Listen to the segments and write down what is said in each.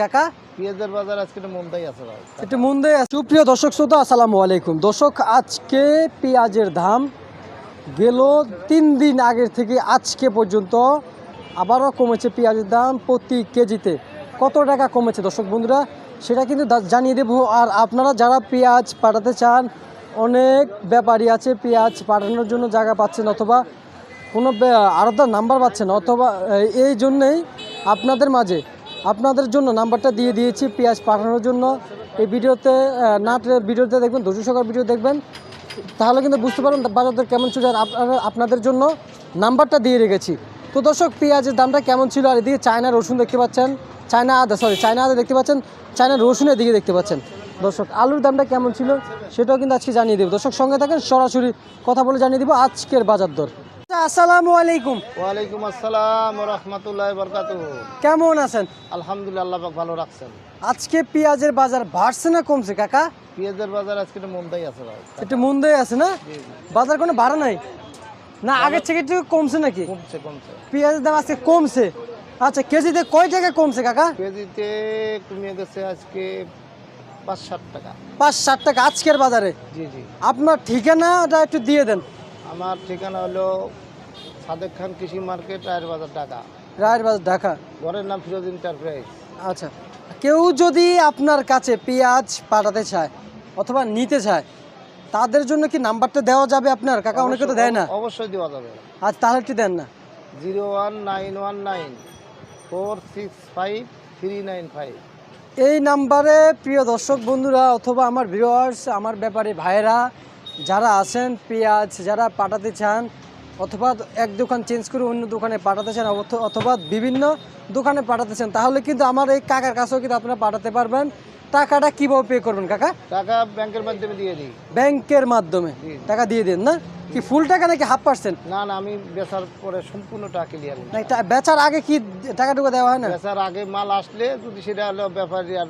কাকা? পেঁয়াজের বাজার আজকে মন্দাই আছে ভাই। একটু মন্দে সুপ্রিয় দর্শক শ্রোতা আসসালামু আলাইকুম। দর্শক আজকে পেঁয়াজের দাম গেল তিন দিন আগের থেকে আজকে পর্যন্ত। আবারও কমেছে পেঁয়াজের দাম প্রতি কেজিতে। কত টাকা কমেছে দর্শক বন্ধুরা? সেটা কিন্তু জানিয়ে দেবো। আর আপনারা যারা পেঁয়াজ পাঠাতে চান অনেক ব্যাপারী আছে পেঁয়াজ পাঠানোর জন্য জায়গা পাচ্ছেন অথবা কোনো আলাদা নাম্বার পাচ্ছেন অথবা এই জন্যেই আপনাদের মাঝে আপনাদের জন্য নাম্বারটা দিয়ে দিয়েছি, পেঁয়াজ পাঠানোর জন্য। এই ভিডিওতে নাট ভিডিওতে দেখবেন ধৈর্য সকার ভিডিও দেখবেন। তাহলে কিন্তু বুঝতে পারবেন বাজার দর কেমন ছিল আর আপনারা, আপনাদের জন্য নাম্বারটা দিয়ে রেখেছি। তো দর্শক, পেঁয়াজের দামটা কেমন ছিল? আর এদিকে চায়না রসুন দেখতে পাচ্ছেন। চায়না আদা সরি চায়না আদা দেখতে পাচ্ছেন। চায়না রসুনের দিকে দেখতে পাচ্ছেন। দর্শক, আলুর দামটা কেমন ছিল? সেটাও কিন্তু আজকে জানিয়ে দেবো। দর্শক, সঙ্গে থাকেন, সরাসরি কথা বলে জানিয়ে দিব আজকের বাজার দর আসসালামু আলাইকুম। ওয়ালাইকুম আসসালাম রহমতুল্লাহ বরকাত কেমন আছেন? আলহামদুলিল্লাহ আল্লাহ ভালো রাখছেন। আজকে পেঁয়াজের বাজার বাড়ছে না কমছে কাকা? পেঁয়াজের বাজার আজকে একটু মন্দাই আছে ভাই। একটু মন্দই আছে না? বাজার কোনো বাড়া নাই? না আগের থেকে একটু কমছে নাকি? কমছে কমছে। পেঁয়াজের দাম আজকে কমছে। আচ্ছা কেজিতে কয় টাকা কমছে কাকা? কেজিতে কমিয়ে গেছে আজকে পাঁচ ষাট টাকা। পাঁচ ষাট টাকা আজকের বাজারে? জি জি। আপনার ঠিকানাটা একটু দিয়ে দেন। আমার ঠিকানা হলো সাদেক খান কৃষি মার্কেট রায়ের বাজার ঢাকা। রায়ের বাজার ঢাকা? ঘরের নাম ফিরোজ এন্টারপ্রাইজ। আচ্ছা। কেউ যদি আপনার কাছে পেঁয়াজ পাঠাতে চায় অথবা নিতে চায় তাদের জন্য কি নাম্বারটা দেওয়া যাবে আপনার? কাকা অনেকে তো দেয় না। অবশ্যই দেওয়া যাবে। আজ তাহলে একটু দেন না? Zero one nine one nine four six five three nine five. এই নাম্বারে প্রিয় দর্শক বন্ধুরা অথবা আমার ভিউয়ার্স আমার ব্যাপারে ভাইয়েরা যারা আছেন পেঁয়াজ যারা পাঠাতে চান অথবা এক দোকান চেঞ্জ করে অন্য দোকানে পাঠাতে চান অথবা বিভিন্ন দোকানে পাঠাতে চান তাহলে কিন্তু আমার এই কাকার কাছেও কিন্তু আপনারা পাঠাতে পারবেন। টাকাটা কীভাবে পে করবেন কাকা? টাকা ব্যাংকের মাধ্যমে দিয়ে দিই। ব্যাংকের মাধ্যমে? টাকা দিয়ে দেন না? কি ফুল টাকা নাকি হাফ পার্সেন্ট না না আমি বেচার পরে সম্পূর্ণ টাকা ক্লিয়ার না বেচার আগে কি টাকা টুকু দেওয়া হয় না? বেচার আগে মাল আসলে যদি সেটা হলো ব্যাপারী আর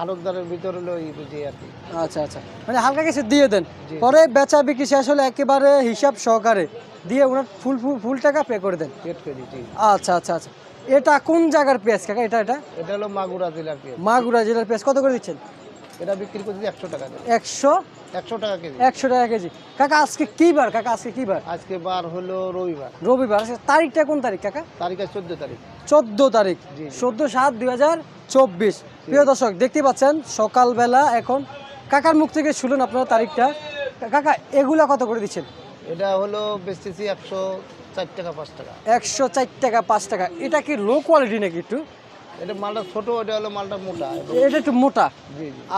আলোকদারের ভিতরে হলো এই বুঝি আর কি। আচ্ছা আচ্ছা। মানে হালকা কিছু দিয়ে দেন। পরে বেচা বিক্রি শেষ হলে একেবারে হিসাব সহকারে দিয়ে ওনার ফুল ফুল ফুল টাকা পে করে দেন। করে আচ্ছা আচ্ছা আচ্ছা। এটা কোন জায়গার পেঁয়াজ কাকা? এটা এটা? এটা হলো মাগুরা জেলার পেঁয়াজ। মাগুরা জেলার পেঁয়াজ। কত করে দিচ্ছেন? এটা বিক্রি করছি একশো টাকা একশো? একশো টাকা কেজি। একশো টাকা কেজি। কাকা আজকে কি বার? কাকা আজকে কি বার? আজকে বার হলো রবিবার। রবিবার। আজকে তারিখটা কোন তারিখ কাকা? তারিখ চোদ্দ তারিখ। চোদ্দ তারিখ। চোদ্দ সাত দুই হাজার চব্বিশ। প্রিয় দর্শক দেখতে পাচ্ছেন সকালবেলা এখন কাকার মুখ থেকে শুনুন আপনার তারিখটা। কাকা এগুলা কত করে দিচ্ছেন? এটা হলো বেচতেছি একশো চার টাকা পাঁচ টাকা। একশো চার টাকা পাঁচ টাকা। এটা কি লো কোয়ালিটি নাকি একটু? এটা মালটা ছোট এটা হলো মালটা মোটা। এটা একটু মোটা।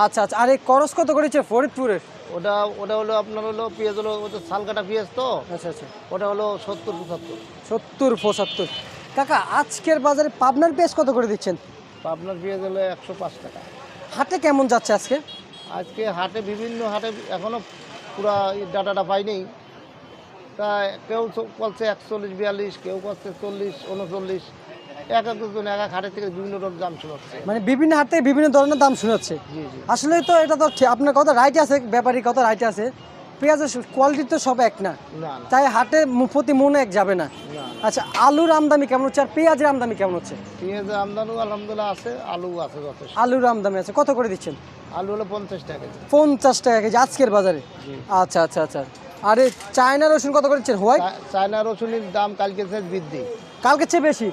আচ্ছা আচ্ছা। আর এই করস কত করেছে ফরিদপুরের? ওটা ওটা হলো আপনার হলো পেঁয়াজ হলো ওটা শাল কাটা পেঁয়াজ তো আচ্ছা আচ্ছা। ওটা হলো সত্তর পঁচাত্তর। সত্তর পঁচাত্তর। কাকা আজকের বাজারে পাবনার পেঁয়াজ কত করে দিচ্ছেন? পাবনার পেঁয়াজ হলো একশো পাঁচ টাকা। হাটে কেমন যাচ্ছে আজকে? আজকে হাটে বিভিন্ন হাটে এখনও পুরা ডাটাটা পাইনি। তা কেউ বলছে একচল্লিশ বিয়াল্লিশ কেউ বলছে চল্লিশ উনচল্লিশ। এক একজন এক এক হাটের থেকে বিভিন্ন রকম দাম শোনাচ্ছে। মানে বিভিন্ন হাট থেকে বিভিন্ন ধরনের দাম শোনাচ্ছে। আসলে তো এটা তো আপনার কথা রাইট আছে ব্যাপারী কথা রাইট আছে। পেঁয়াজের কোয়ালিটি তো সব এক না। তাই হাটে প্রতি মনে এক যাবে না। আচ্ছা আলুর আমদানি কেমন হচ্ছে? আর পেঁয়াজের আমদানি কেমন হচ্ছে? পেঁয়াজের আমদানি আলহামদুলিল্লাহ আছে আলু আছে যথেষ্ট। আলুর আমদানি আছে। কত করে দিচ্ছেন? আলু হলো পঞ্চাশ টাকা কেজি। পঞ্চাশ টাকা কেজি আজকের বাজারে? আচ্ছা আচ্ছা আচ্ছা। আরে চায়না রসুন কত করে দিচ্ছেন? হোয়াইট? চায়না রসুনের দাম কালকে বৃদ্ধি। কালকে চেয়ে বেশি?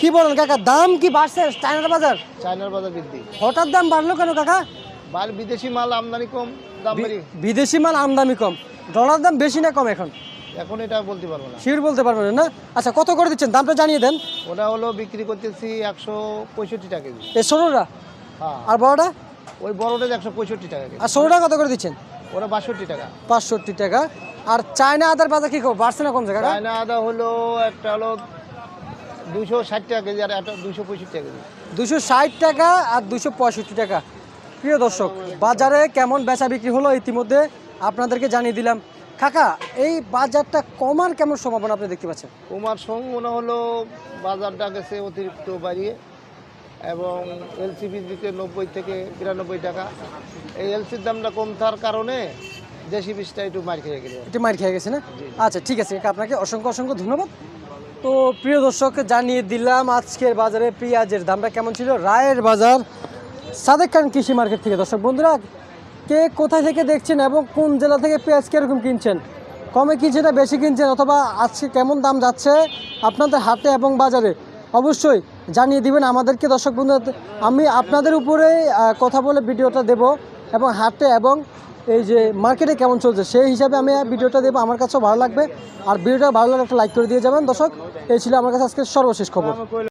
কি বলেন কাকা দাম কি বাড়ছে চায়নার বাজার? চায়নার বাজার বৃদ্ধি। হঠাৎ দাম বাড়লো কেন কাকা? বিদেশি মাল আমদানি কম। বিদেশি মাল আমদানি কম। ডলার দাম বেশি না কম এখন? এখন এটা বলতে পারব না। শিওর বলতে পারবেন না আচ্ছা কত করে দিচ্ছেন? দামটা জানিয়ে দেন। ওটা হলো বিক্রি করতেছি একশো পঁয়ষট্টি টাকা কেজি। এই ষোলোটা হ্যাঁ। আর বড়টা? ওই বড়টা একশো পঁয়ষট্টি টাকা আর ষোলোটা কত করে দিচ্ছেন? ওটা বাষট্টি টাকা। পাঁচষট্টি টাকা। আর চায়না আদার বাজার কী খবর? বাড়ছে না কমছে কাকা চায়না আদা হলো একটা হলো দুশো ষাট টাকা কেজি আর একটা দুশো পঁয়ষট্টি টাকা কেজি। দুশো ষাট টাকা আর দুশো পঁয়ষট্টি টাকা। প্রিয় দর্শক বাজারে কেমন বেচা বিক্রি হলো ইতিমধ্যে আপনাদেরকে জানিয়ে দিলাম। কাকা এই বাজারটা কমার কেমন সম্ভাবনা আপনি দেখতে পাচ্ছেন? কুমার মনে হলো বাজারটা গেছে অতিরিক্ত বাড়িয়ে এবং এলসিবি দিতে নব্বই থেকে বিরানব্বই টাকা। এই এলসির দামটা কম থাকার কারণে দেশি বীজটা একটু মার খেয়ে গেল একটু মার খেয়ে গেছে না? আচ্ছা ঠিক আছে আপনাকে অসংখ্য অসংখ্য ধন্যবাদ। তো প্রিয় দর্শক জানিয়ে দিলাম আজকের বাজারে পেঁয়াজের দামটা কেমন ছিল রায়ের বাজার সাদেক খান কৃষি মার্কেট থেকে। দর্শক বন্ধুরা, কে কোথা থেকে দেখছেন এবং কোন জেলা থেকে পেঁয়াজ কীরকম কিনছেন? কমে কিনছেন না বেশি কিনছেন অথবা আজকে কেমন দাম যাচ্ছে আপনাদের হাটে এবং বাজারে? অবশ্যই জানিয়ে দিবেন আমাদেরকে। দর্শক বন্ধু আমি আপনাদের উপরে কথা বলে ভিডিওটা দেব এবং হাটে এবং এই যে মার্কেটে কেমন চলছে সেই হিসাবে আমি ভিডিওটা দেবো। আমার কাছেও ভালো লাগবে। আর ভিডিওটা ভালো লাগলে একটা লাইক করে দিয়ে যাবেন। দর্শক, এই ছিল আমার কাছে আজকে সর্বশেষ খবর।